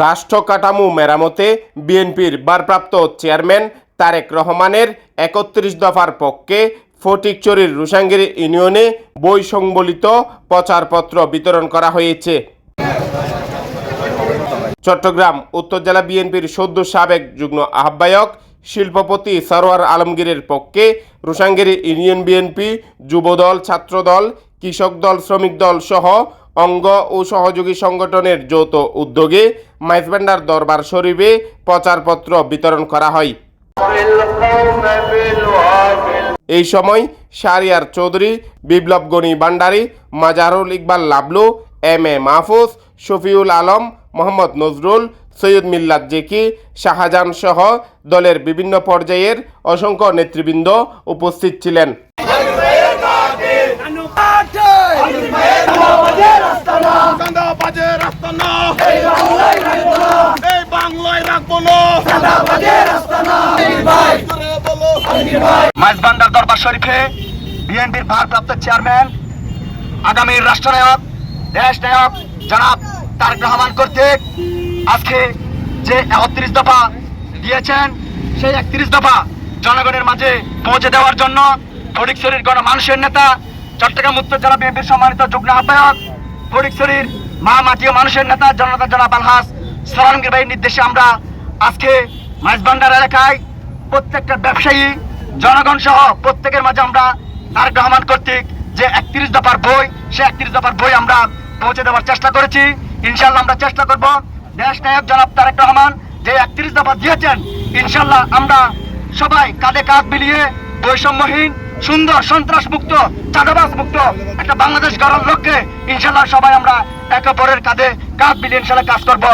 রাষ্ট্র কাঠামো মেরামতে বিএনপির ভারপ্রাপ্ত চেয়ারম্যান তারেক রহমানের একত্রিশ দফার পক্ষে ফটিকচুরির রুসাঙ্গিরি ইউনিয়নে বই সংবলিত প্রচারপত্র বিতরণ করা হয়েছে। চট্টগ্রাম, উত্তর জেলা বিএনপির সদ্য সাবেক যুগ্ম আহ্বায়ক শিল্পপতি সরোয়ার আলমগীরের পক্ষে রুসাঙ্গিরি ইউনিয়ন বিএনপি যুবদল, ছাত্রদল, কৃষক দল, শ্রমিক দল সহ অঙ্গ ও সহযোগী সংগঠনের যৌথ উদ্যোগে মাইজবান্ডার দরবার শরীফে প্রচারপত্র বিতরণ করা হয়। এই সময় Shahriar Chowdhury Biplob Gani Bhandari, Mazharul Iqbal Lablu, M A Mahfuz, Shafiul Alam, Mohammad Nazrul, Syed Millad Zeki, Shahjahan সহ দলের বিভিন্ন পর্যায়ের অসংখ্য নেতৃবৃন্দ উপস্থিত ছিলেন। বাজে রাস্তা না। এই বাংলায় রাখব না। করে বলো। মাইজবান্ডার দরবার শরীফে বিএনপির ভারপ্রাপ্ত চেয়ারম্যান আগামীর রাষ্ট্রনায়ক দেশ নায়ক জনাব তারেক রহমান কর্তৃক আজকে যে একত্রিশ দফা দিয়েছেন সেই একত্রিশ দফা জনগণের মাঝে পৌঁছে দেওয়ার জন্য ফটিকছড়ির গণ মানুষের নেতা চট্টগ্রাম উত্তর জেলা বিএনপির সম্মানিত যুগ্ম আহ্বায়ক ফটিকছড়ির মা মাটি ও মানুষের নেতা জনতা জনাব আলহাস সরানগীর ভাইয়ের নির্দেশে আমরা আজকে মাইজবান্ডার এলাকায় প্রত্যেকটা ব্যবসায়ী, জনগণ সহ প্রত্যেকের মাঝে আমরা তারেক রহমান কর্তৃক যে একত্রিশ দফার বই, সে একত্রিশ দফার বই আমরা পৌঁছে দেওয়ার চেষ্টা করেছি। ইনশাল্লাহ আমরা চেষ্টা করব দেশ নায়ক জনাব তারেক রহমান যে একত্রিশ দফা দিয়েছেন ইনশাল্লাহ আমরা সবাই কাঁধে কাঁধ মিলিয়ে বৈষম্যহীন সুন্দর সন্ত্রাস মুক্ত চাঁদাবাজ মুক্ত একটা বাংলাদেশ গড়ার লক্ষ্যে ইনশাল্লাহ সবাই আমরা একে অপরের কাঁধে কাঁধ মিলিয়ে ইনশাল্লাহ কাজ করব।